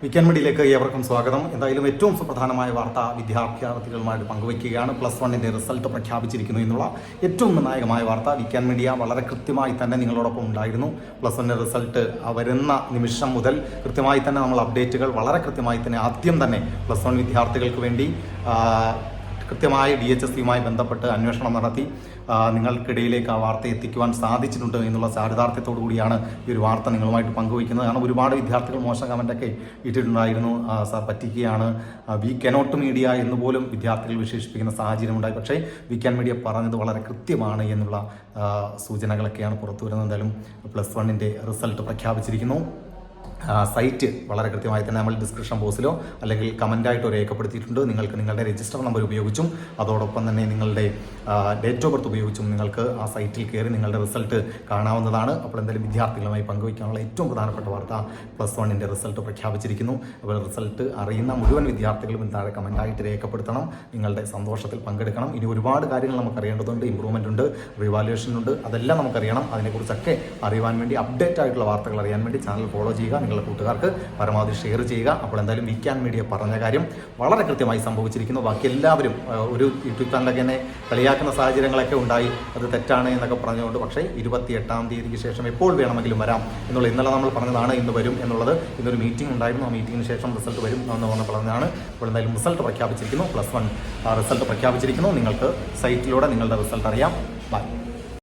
Weekend മീഡിയയിലേക്ക് ഏവർക്കും സ്വാഗതം. എന്തായാലും ഏറ്റവും സുപ്രധാനമായ വാർത്ത വിദ്യാർത്ഥികളുമായിട്ട് പങ്കുവയ്ക്കുകയാണ്. പ്ലസ് വണ്ണിന്റെ റിസൾട്ട് പ്രഖ്യാപിച്ചിരിക്കുന്നു എന്നുള്ള ഏറ്റവും നിർണായകമായ വാർത്ത വീക്കെൻഡ് മീഡിയ വളരെ കൃത്യമായി തന്നെ നിങ്ങളോടൊപ്പം ഉണ്ടായിരുന്നു. പ്ലസ് വണ്ണിന്റെ റിസൾട്ട് വരുന്ന നിമിഷം മുതൽ കൃത്യമായി തന്നെ നമ്മൾ അപ്ഡേറ്റുകൾ വളരെ കൃത്യമായി തന്നെ ആദ്യം തന്നെ പ്ലസ് വൺ വിദ്യാർത്ഥികൾക്ക് വേണ്ടി കൃത്യമായി ഡി എച്ച് എസ് സിയുമായി ബന്ധപ്പെട്ട് അന്വേഷണം നടത്തി നിങ്ങൾക്കിടയിലേക്ക് ആ വാർത്ത എത്തിക്കുവാൻ സാധിച്ചിട്ടുണ്ട് എന്നുള്ള ചാരിതാർത്ഥ്യത്തോടു കൂടിയാണ് ഈ ഒരു വാർത്ത നിങ്ങളുമായിട്ട് പങ്കുവയ്ക്കുന്നത്. കാരണം ഒരുപാട് വിദ്യാർത്ഥികൾ മോശം കമന്റൊക്കെ ഇട്ടിട്ടുണ്ടായിരുന്നു. സാർ പറ്റിക്കുകയാണ്. വി കനോട്ട് മീഡിയ എന്ന് പോലും വിദ്യാർത്ഥികൾ വിശേഷിപ്പിക്കുന്ന സാഹചര്യം ഉണ്ടായി പക്ഷേ വി ക്യാൻ മീഡിയ പറഞ്ഞത് വളരെ കൃത്യമാണ് എന്നുള്ള സൂചനകളൊക്കെയാണ് പുറത്തു വരുന്നത് എന്തായാലും പ്ലസ് വണ്ണിന്റെ റിസൾട്ട് പ്രഖ്യാപിച്ചിരിക്കുന്നു. സൈറ്റ് വളരെ കൃത്യമായി തന്നെ നമ്മൾ ഡിസ്ക്രിപ്ഷൻ ബോക്സിലോ അല്ലെങ്കിൽ കമന്റായിട്ടോ രേഖപ്പെടുത്തിയിട്ടുണ്ട്. നിങ്ങൾക്ക് നിങ്ങളുടെ രജിസ്റ്റർ നമ്പർ ഉപയോഗിച്ചും അതോടൊപ്പം തന്നെ നിങ്ങളുടെ ഡേറ്റ് ഓഫ് ബർത്ത് ഉപയോഗിച്ചും നിങ്ങൾക്ക് ആ സൈറ്റിൽ കയറി നിങ്ങളുടെ റിസൾട്ട് കാണാവുന്നതാണ്. അപ്പോൾ എന്തായാലും വിദ്യാർത്ഥികളുമായി പങ്കുവയ്ക്കാനുള്ള ഏറ്റവും പ്രധാനപ്പെട്ട വാർത്ത പ്ലസ് വണ്ണിന്റെ റിസൾട്ട് പ്രഖ്യാപിച്ചിരിക്കുന്നു. അപ്പോൾ റിസൾട്ട് അറിയുന്ന മുഴുവൻ വിദ്യാർത്ഥികളും താഴെ കമന്റായിട്ട് രേഖപ്പെടുത്തണം. നിങ്ങളുടെ സന്തോഷത്തിൽ പങ്കെടുക്കണം. ഇനി ഒരുപാട് കാര്യങ്ങൾ നമുക്ക് അറിയേണ്ടതുണ്ട്. ഇമ്പ്രൂവ്മെന്റ് ഉണ്ട് റിവാലുവേഷൻ ഉണ്ട്. അതെല്ലാം നമുക്കറിയണം. അതിനെക്കുറിച്ചൊക്കെ അറിയാൻ വേണ്ടി അപ്ഡേറ്റ് ആയിട്ടുള്ള വാർത്തകൾ അറിയാൻ വേണ്ടി ചാനൽ ഫോളോ ചെയ്യുക. നിങ്ങളുടെ കൂട്ടുകാർക്ക് പരമാവധി ഷെയർ ചെയ്യുക. അപ്പോൾ എന്തായാലും വിക്കാൻ മീഡിയ പറഞ്ഞ കാര്യം വളരെ കൃത്യമായി സംഭവിച്ചിരിക്കുന്നു. ബാക്കി എല്ലാവരും ഒരു യൂട്യൂബ് ചാനലൊക്കെ എന്നെ കളിയാക്കുന്ന സാഹചര്യങ്ങളൊക്കെ ഉണ്ടായി. അത് തെറ്റാണ് എന്നൊക്കെ പറഞ്ഞുകൊണ്ട് പക്ഷേ ഇരുപത്തി എട്ടാം തീയതിക്ക് ശേഷം എപ്പോൾ വേണമെങ്കിലും വരാം എന്നുള്ള ഇന്നലെ നമ്മൾ പറഞ്ഞതാണ് ഇന്ന് വരും എന്നുള്ളത് ഇന്നൊരു മീറ്റിംഗ് ഉണ്ടായിരുന്നു. ആ മീറ്റിംഗിന് ശേഷം റിസൾട്ട് വരും എന്ന് പറഞ്ഞ പറഞ്ഞതാണ് അപ്പോൾ എന്തായാലും റിസൾട്ട് പ്രഖ്യാപിച്ചിരിക്കുന്നു. പ്ലസ് വൺ റിസൾട്ട് പ്രഖ്യാപിച്ചിരിക്കുന്നു. നിങ്ങൾക്ക് സൈറ്റിലൂടെ നിങ്ങളുടെ റിസൾട്ട് അറിയാം. ബൈ